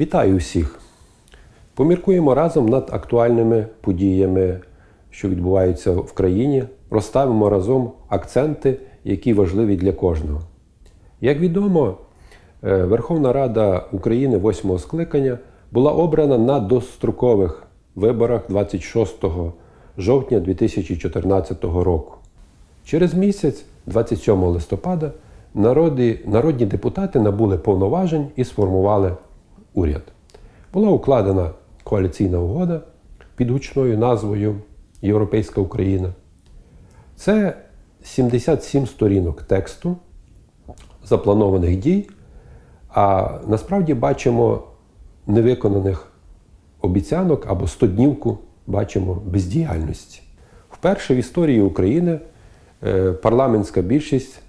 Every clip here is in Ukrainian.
Вітаю всіх! Поміркуємо разом над актуальними подіями, що відбуваються в країні. Розставимо разом акценти, які важливі для кожного. Як відомо, е, Верховна Рада України 8 скликання була обрана на дострокових виборах 26 жовтня 2014 року. Через місяць, 27 листопада, народні депутати набули повноважень і сформували уряд. Була укладена коаліційна угода під гучною назвою Європейська Україна. Це 77 сторінок тексту запланованих дій, а насправді бачимо невиконаних обіцянок або стоднівку бачимо бездіяльності. Вперше в історії України е, парламентська більшість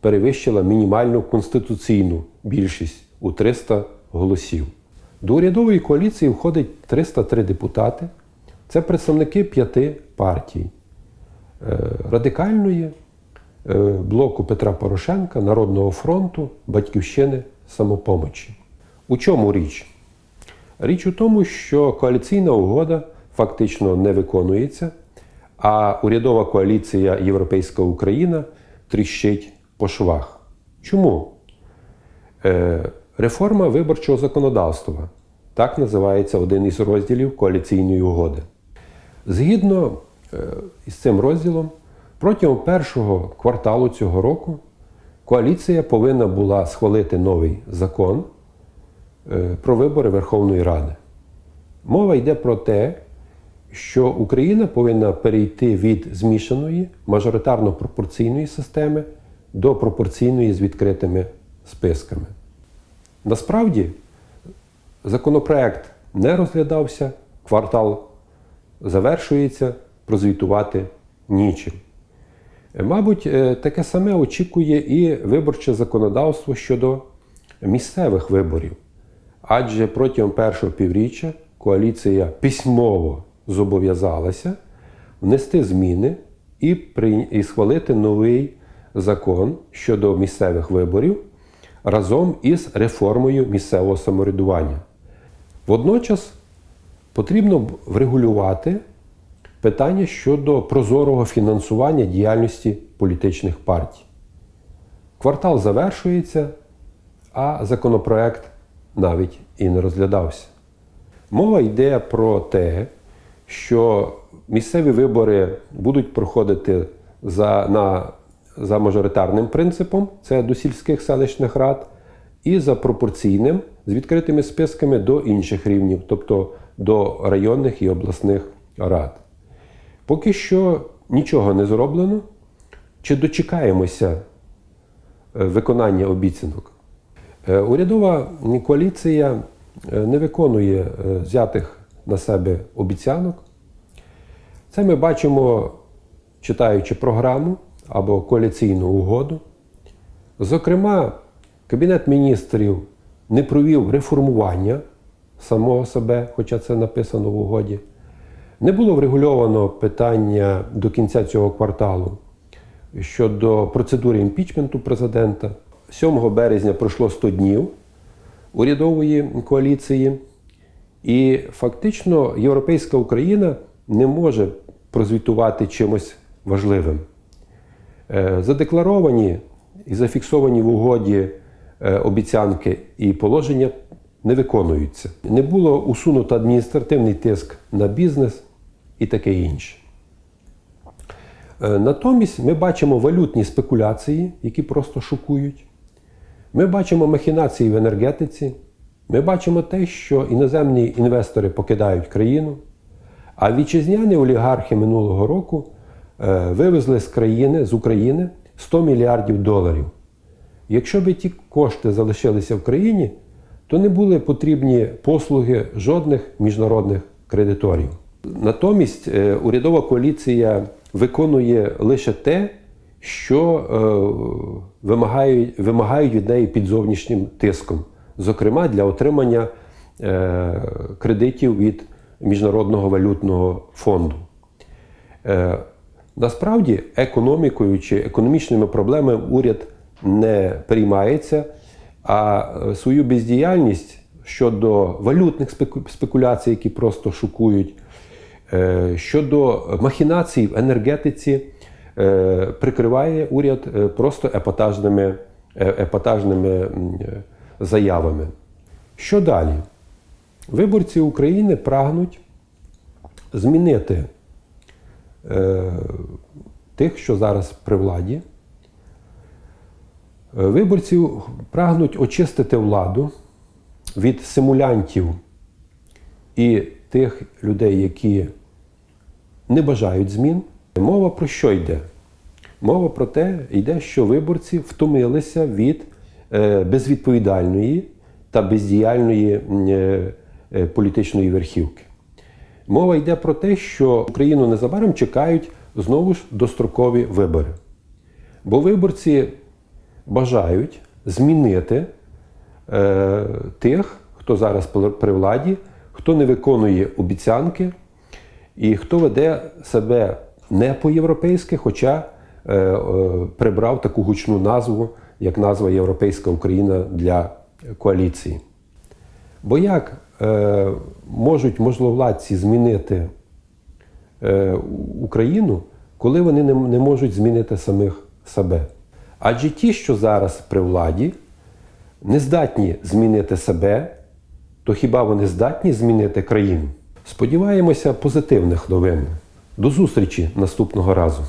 перевищила мінімальну конституційну більшість у 300 голосів. До урядової коаліції входить 303 депутати. Це представники п'яти партій: Е, радикальної, е, блоку Петра Порошенка, Народного фронту, Батьківщини, самопомочі. У чому річ? Річ у тому, що коаліційна угода фактично не виконується, а урядова коаліція Європейська Україна тріщить по швах. Чому? Реформа виборчого законодавства. Так називається один із розділів коаліційної угоди. Згідно е, із цим розділом, протягом першого кварталу цього року коаліція повинна була схвалити новий закон е, про вибори Верховної Ради. Мова йде про те, що Україна повинна перейти від змішаної мажоритарно-пропорційної системи до пропорційної з відкритими списками. Насправді, законопроект не розглядався, квартал завершується, прозвітувати нічим. Е, Мабуть, е, таке саме очікує і виборче законодавство щодо місцевих виборів. Адже протягом першого півріччя коаліція письмово зобов'язалася внести зміни і, схвалити новий закон щодо місцевих виборів разом із реформою місцевого самоврядування. Водночас потрібно врегулювати питання щодо прозорого фінансування діяльності політичних партій. Квартал завершується, а законопроект навіть і не розглядався. Мова йде про те, що місцеві вибори будуть проходити за, на, за мажоритарним принципом, це до сільських селищних рад, і за пропорційним з відкритими списками до інших рівнів, тобто до районних і обласних рад. Поки що нічого не зроблено. Чи дочекаємося е, виконання обіцянок? Е, Урядова коаліція е, не виконує взятих на себе обіцянок. Це ми бачимо, читаючи програму або коаліційну угоду. Зокрема, Кабінет міністрів не провів реформування самого себе, хоча це написано в угоді. Не було врегульовано питання до кінця цього кварталу щодо процедури імпічменту президента. 7 березня пройшло 100 днів урядової коаліції, і фактично Європейська Україна не може прозвітувати чимось важливим. Е, Задекларовані і зафіксовані в угоді е, обіцянки і положення не виконуються. Не було усунуто адміністративний тиск на бізнес і таке інше. Е, Натомість ми бачимо валютні спекуляції, які просто шокують. Ми бачимо махінації в енергетиці. Ми бачимо те, що іноземні інвестори покидають країну, а вітчизняні олігархи минулого року вивезли з країни, з України 100 мільярдів доларів. Якщо б ті кошти залишилися в країні, то не були потрібні послуги жодних міжнародних кредиторів. Натомість е, урядова коаліція виконує лише те, що е, вимагають, вимагають від неї під зовнішнім тиском, зокрема для отримання е, кредитів від Міжнародного валютного фонду. Насправді, економікою чи економічними проблемами уряд не переймається, а е, свою бездіяльність щодо валютних спекуляцій, які просто шокують, е, щодо махінацій в енергетиці, е, прикриває уряд просто епатажними, епатажними заявами. Що далі? Виборці України прагнуть змінити тих, що зараз при владі. Е, Виборці прагнуть очистити владу від симулянтів і тих людей, які не бажають змін. Мова про що йде? Мова про те йде, що виборці втомилися від е, безвідповідальної та бездіяльної е, е, політичної верхівки. Мова йде про те, що Україну незабаром чекають знову ж дострокові вибори. Бо виборці бажають змінити е, тих, хто зараз при владі, хто не виконує обіцянки і хто веде себе не по-європейськи, хоча е, е, прибрав таку гучну назву, як назва Європейська Україна для коаліції. Бо як можуть можновладці змінити е, Україну, коли вони не можуть змінити самих себе? Адже ті, що зараз при владі, не здатні змінити себе, то хіба вони здатні змінити країну? Сподіваємося позитивних новин. До зустрічі наступного разу.